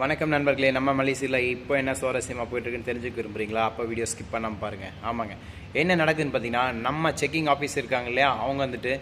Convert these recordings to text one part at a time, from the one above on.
வணக்கம் நண்பர்களே நம்ம மலேசியில் இப்போ என்ன சுவாரஸ்யமாக போயிட்டுருக்குன்னு தெரிஞ்சுக்க விரும்புறீங்களா? அப்போ வீடியோ ஸ்கிப் பண்ணாமல் பாருங்கள் ஆமாங்க. என்ன நடக்குதுன்னு பார்த்தீங்கன்னா நம்ம செக்கிங் ஆஃபீஸ் இருக்காங்க இல்லையா? அவங்க வந்துட்டு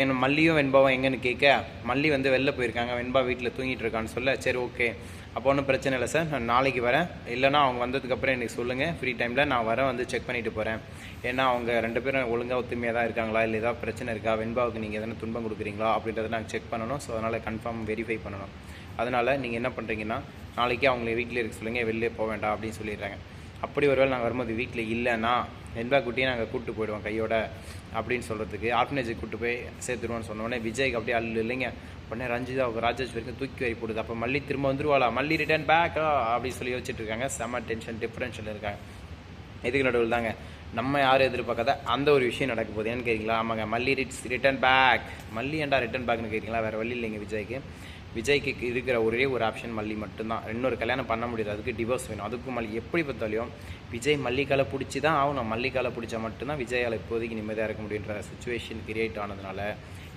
என் மல்லியும் வெண்பாவும் எங்கன்னு கேட்க? மல்லி வந்து வெளில போயிருக்காங்க. வெண்பா வீட்டில் தூங்கிட்டு இருக்கான்னு சொல்ல சரி ஓகே அப்போ ஒன்றும் பிரச்சனை இல்லை சார். நான் நாளைக்கு வரேன். இல்லைனா அவங்க வந்ததுக்கப்புறம் எனக்கு சொல்லுங்கள் ஃப்ரீ டைமில் நான் வரேன் வந்து செக் பண்ணிட்டு போகிறேன் ஏன்னா அவங்க ரெண்டு பேரும் ஒழுங்காக ஒத்துமையாக தான் இருக்காங்களா? இல்லை ஏதாவது பிரச்சனை இருக்கா? வெண்பாவுக்கு நீங்கள் எதனா துன்பம் கொடுக்குறீங்களா? அப்படின்றத நாங்கள் செக் பண்ணணும். ஸோ அதனால் கன்ஃபார்ம் வெரிஃபை பண்ணணும். அதனால் நீங்கள் என்ன பண்ணுறீங்கன்னா நாளைக்கே அவங்கள வீட்டில் இருக்க சொல்லுங்கள் வெளிலே போக வேண்டாம் அப்படின்னு சொல்லிடுறாங்க. அப்படி ஒருவேளை நாங்கள் வரும்போது வீட்டில் இல்லைன்னா என்பா குட்டியை நாங்கள் கூப்பிட்டு போயிடுவோம் கையோட அப்படின்னு சொல்கிறதுக்கு ஆர்ஃபனேஜுக்கு கூப்பிட்டு போய் சேர்த்துருவோம்னு சொன்னோடனே விஜய்க்கு அப்படியே அல்ல இல்லைங்க. உடனே ரஞ்சிதா ராஜேஷ் வரைக்கும் தூக்கி வரி போடுது. அப்போ மல்லி திரும்ப வந்துருவாளா? மல்லி ரிட்டர்ன் பேக்கா அப்படின்னு சொல்லி யோசிச்சுட்டு இருக்காங்க. செம டென்ஷன் டிஃப்ரென்ஷியல் இருக்காங்க. இதுக்கு நடுவில் தாங்க நம்ம யாரும் எதிர்பார்க்காத அந்த ஒரு விஷயம் நடக்க போகுது. ஏன்னு கேட்குறீங்களா ஆமாங்க மல்லி ரிட்ஸ் ரிட்டர்ன் பேக் மல்லி ஏண்டா ரிட்டர்ன் பேக்னு கேட்குறீங்களா வேறு வழி இல்லைங்க விஜய்க்கு. விஜய்க்கு இருக்கிற ஒரே ஒரு ஆப்ஷன் மல்லி மட்டும்தான். இன்னொரு கல்யாணம் பண்ண முடியாது. அதுக்கு டிவோர்ஸ் வேணும். அதுக்கும் மல்லி எப்படி பார்த்தாலையும் விஜய் மல்லிகாலை பிடிச்சி தான் ஆகணும். மல்லிகாலை பிடிச்சா மட்டும்தான் விஜயால் இப்போதைக்கு நிம்மதியாக இருக்க முடியுன்ற சுச்சுவேஷன் கிரியேட் ஆனதுனால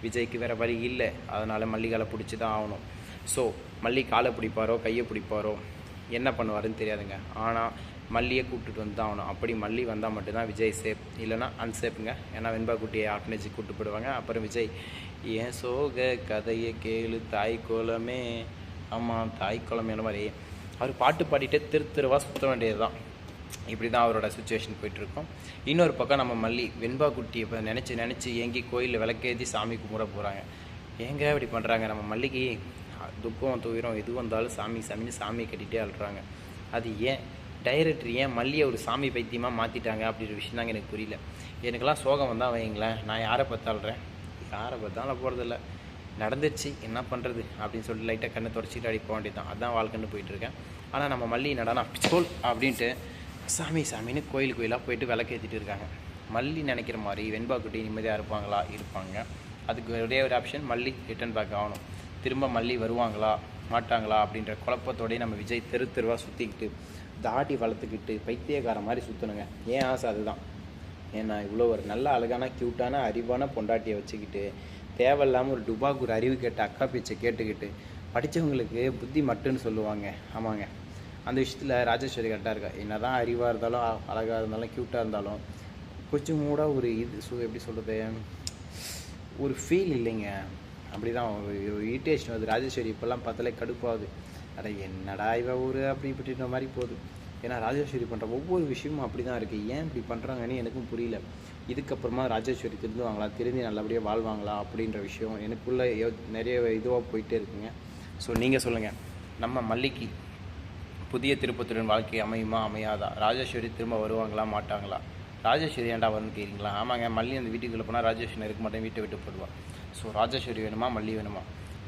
விஜய்க்கு வேறு வழி இல்லை. அதனால் மல்லிகாலை பிடிச்சி தான் ஆகணும். ஸோ மல்லி காலை பிடிப்பாரோ கையை பிடிப்பாரோ? என்ன பண்ணுவாருன்னு தெரியாதுங்க. ஆனால் மல்லியை கூப்பிட்டுட்டு வந்து தான் ஆகணும். அப்படி மல்லி வந்தால் மட்டும்தான் விஜய் சேஃப் இல்லைன்னா அன்சேஃப்ங்க ஏன்னா வெண்பா குட்டியை ஆர்ஃபனேஜ் கூப்பிட்டு போடுவாங்க அப்புறம் விஜய் ஏன் சோக கதையை கேளு தாய் கோலமே. ஆமாம் தாய் கோலமே மாதிரி. அவர் பாட்டு பாடிட்டே திரு திருவா சுற்ற வேண்டியது தான் இப்படி தான் அவரோட சுச்சுவேஷன் போயிட்டுருக்கோம். இன்னொரு பக்கம் நம்ம மல்லி வெண்பா குட்டி இப்போ நினச்சி நினச்சி ஏங்கி கோயிலில் விளக்கேற்றி சாமி கும்பிட போகிறாங்க ஏங்க இப்படி பண்ணுறாங்க நம்ம மல்லிக்கு துக்கம் துயரம் எது வந்தாலும் சாமி சாமின்னு சாமி கட்டிகிட்டே அழுறாங்க. அது ஏன்? டைரக்டர் ஏன் மல்லியை ஒரு சாமி பைத்தியமாக மாற்றிட்டாங்க அப்படின்ற விஷயம் தாங்க எனக்கு புரியல. எனக்கெல்லாம் சோகம் வந்தால் வைங்களேன் நான் யாரை பார்த்தாள்றேன் யாரை பார்த்தாலும் போகிறதில்ல நடந்துச்சு என்ன பண்ணுறது அப்படின்னு சொல்லிட்டு லைட்டாக கண்ணை தொடச்சிட்டு அடி போக வேண்டியது தான் அதான் வாழ்க்கைன்னு போயிட்டுருக்கேன் ஆனால் நம்ம மல்லி நடனா பிச்சோல் அப்படின்ட்டு சாமி சாமின்னு கோயில் கோயிலாக போயிட்டு விளக்கேற்றிட்டு இருக்காங்க. மல்லி நினைக்கிற மாதிரி வெண்பா குட்டி நிம்மதியாக இருப்பாங்களா? இருப்பாங்க. அதுக்கு ஒரே ஒரு ஆப்ஷன் மல்லி ரிட்டர்ன் பேக் ஆகணும். திரும்ப மல்லி வருவாங்களா மாட்டாங்களா அப்படின்ற குழப்பத்தோடய நம்ம விஜய் தெரு தெருவாக சுற்றிக்கிட்டு தாடி வளர்த்துக்கிட்டு பைத்தியக்கார மாதிரி சுற்றணுங்க ஏன் ஆசை அதுதான். ஏன்னா இவ்வளோ ஒரு நல்ல அழகான க்யூட்டான அறிவான பொண்டாட்டியை வச்சுக்கிட்டு தேவையில்லாமல் ஒரு டுபாக்கு ஒரு அறிவு கேட்ட அக்கா பேச்சை கேட்டுக்கிட்டு படித்தவங்களுக்கு புத்தி மட்டுன்னு சொல்லுவாங்க. ஆமாங்க. அந்த விஷயத்தில் ராஜேஸ்வரி கரெக்டாக இருக்கா? என்ன தான் அறிவாக இருந்தாலும் அழகாக இருந்தாலும் க்யூட்டாக இருந்தாலும் கொஞ்சம் கூட ஒரு இது சு எப்படி சொல்கிறது ஒரு ஃபீல் இல்லைங்க. அப்படி தான் ஒரு இரிட்டேஷன் வருது. ராஜேஸ்வரி இப்போல்லாம் பார்த்தாலே கடுப்பாகுது. அட என்னடா இவ ஊர் அப்படி இப்படின்ற மாதிரி போகுது. ஏன்னா ராஜேஸ்வரி பண்ணுற ஒவ்வொரு விஷயமும் அப்படி தான் இருக்குது ஏன் இப்படி பண்ணுறாங்கன்னு எனக்கும் புரியல. இதுக்கப்புறமா ராஜேஸ்வரி திருந்துவாங்களா? திருந்தி நல்லபடியாக வாழ்வாங்களா? அப்படின்ற விஷயம் எனக்குள்ளே நிறைய இதுவாக போயிட்டே இருக்குங்க. ஸோ நீங்கள் சொல்லுங்கள் நம்ம மல்லிக்கு புதிய திருப்பத்துடன் வாழ்க்கை அமையுமா? அமையாதா? ராஜேஸ்வரி திரும்ப வருவாங்களா? மாட்டாங்களா? ராஜேஸ்வரி ஏன்டா வந்து கேட்குறீங்களா ஆமாங்க. மல்லி அந்த வீட்டுக்குள்ளே போனால் ராஜேஸ்வரி இருக்க மாட்டேன் வீட்டை விட்டு போடுவா ஸோ ராஜேஸ்வரி வேணுமா மல்லி வேணுமா?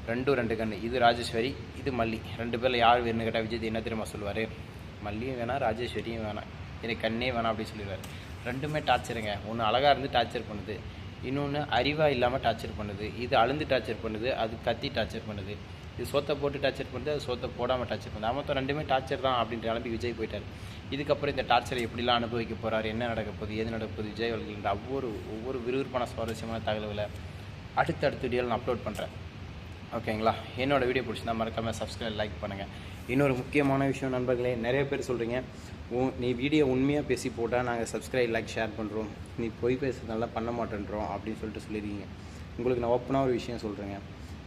ரெண்டும் ரெண்டு கன்று இது ராஜேஸ்வரி இது மல்லி. ரெண்டு பேரில் யார் வேணும்னு கேட்டால் விஜய் என்ன தெரியுமா சொல்லுவார்? மல்லியும் வேணாம் ராஜேஸ்வரியும் வேணாம் எனக்கு கண்ணே வேணாம் அப்படின்னு சொல்லிடுவார். ரெண்டுமே டார்ச்சருங்க ஒன்று அழகாக இருந்து டார்ச்சர் பண்ணுது. இன்னொன்று அறிவாக இல்லாமல் டார்ச்சர் பண்ணுது. இது அழுந்து டார்ச்சர் பண்ணுது அது கத்தி டார்ச்சர் பண்ணுது. இது சோத்தை போட்டு டார்ச்சர் பண்ணுது அது சோத்தை போடாமல் டார்ச்சர் பண்ணுது. மொத்தம் ரெண்டுமே டார்ச்சர் தான் அப்படின்ற அளவு விஜய் போயிட்டார். இதுக்கப்புறம் இந்த டார்ச்சரை எப்படிலாம் அனுபவிக்க போகிறார் என்ன நடக்க போகுது எது நடக்க போகுது விஜய் அவர்கள்ன்ற ஒவ்வொரு ஒவ்வொரு விறுவிறுப்பான சுவாரஸ்யமான தகவலை அடுத்தடுத்த வீடியோவில் நான் அப்லோட் பண்ணுறேன் ஓகேங்களா என்னோடய வீடியோ பிடிச்சிருந்தா மறக்காமல் சப்ஸ்கிரைப் லைக் பண்ணுங்கள் இன்னொரு முக்கியமான விஷயம் நண்பர்களே நிறைய பேர் சொல்கிறீங்க உன் நீ வீடியோ உண்மையாக பேசி போட்டால் நாங்கள் சப்ஸ்கிரைப் லைக் ஷேர் பண்ணுறோம் நீ பொய் பேசுறதுனால பண்ண மாட்டேன்றோம் அப்படின்னு சொல்லிட்டு சொல்லியிருக்கீங்க உங்களுக்கு நான் ஓப்பனாக ஒரு விஷயம் சொல்கிறேங்க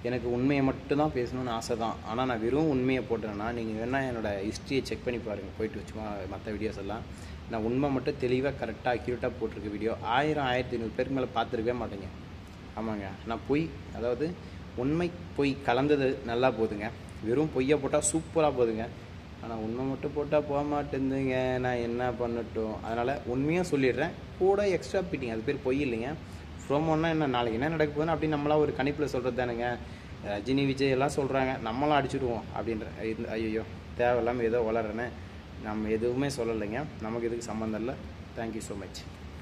எனக்கு உண்மையை மட்டும்தான் பேசணும்னு ஆசை தான். ஆனால் நான் வெறும் உண்மையை போட்டேன்னா நீங்கள் வேணால் என்னோடய ஹிஸ்ட்ரியை செக் பண்ணி பாருங்கள் போயிட்டு வச்சுமா மற்ற வீடியோஸ் எல்லாம். நான் உண்மை மட்டும் தெளிவாக கரெக்டாக அக்யூரேட்டாக போட்டிருக்க வீடியோ ஆயிரம் ஆயிரத்தி ஐநூறு பேருக்கு மேலே பார்த்துருக்கவே மாட்டேங்க. ஆமாங்க. நான் பொய் அதாவது உண்மை பொய் கலந்தது நல்லா போகுதுங்க வெறும் பொய்யை போட்டால் சூப்பராக போகுதுங்க ஆனால் உண்மை மட்டும் போட்டால் போக மாட்டேங்குதுங்க நான் என்ன பண்ணட்டும்? அதனால் உண்மையாக சொல்லிடுறேன். கூட எக்ஸ்ட்ரா பீட்டிங் அது பேர் பொய் இல்லைங்க. ப்ரோமோன்னா என்ன? நாளைக்கு என்ன நடக்க போகுதுன்னு அப்படி நம்மளாம் ஒரு கணிப்பில் சொல்கிறது தானுங்க ரஜினி விஜய் எல்லாம் சொல்கிறாங்க நம்மளாம் அடிச்சுடுவோம் அப்படின்ற இது ஐயோ தேவையில்லாமல் ஏதோ வளர்றேன்னு நம்ம எதுவுமே சொல்லலைங்க. நமக்கு இதுக்கு சம்மந்தம் இல்லை. Thank you so much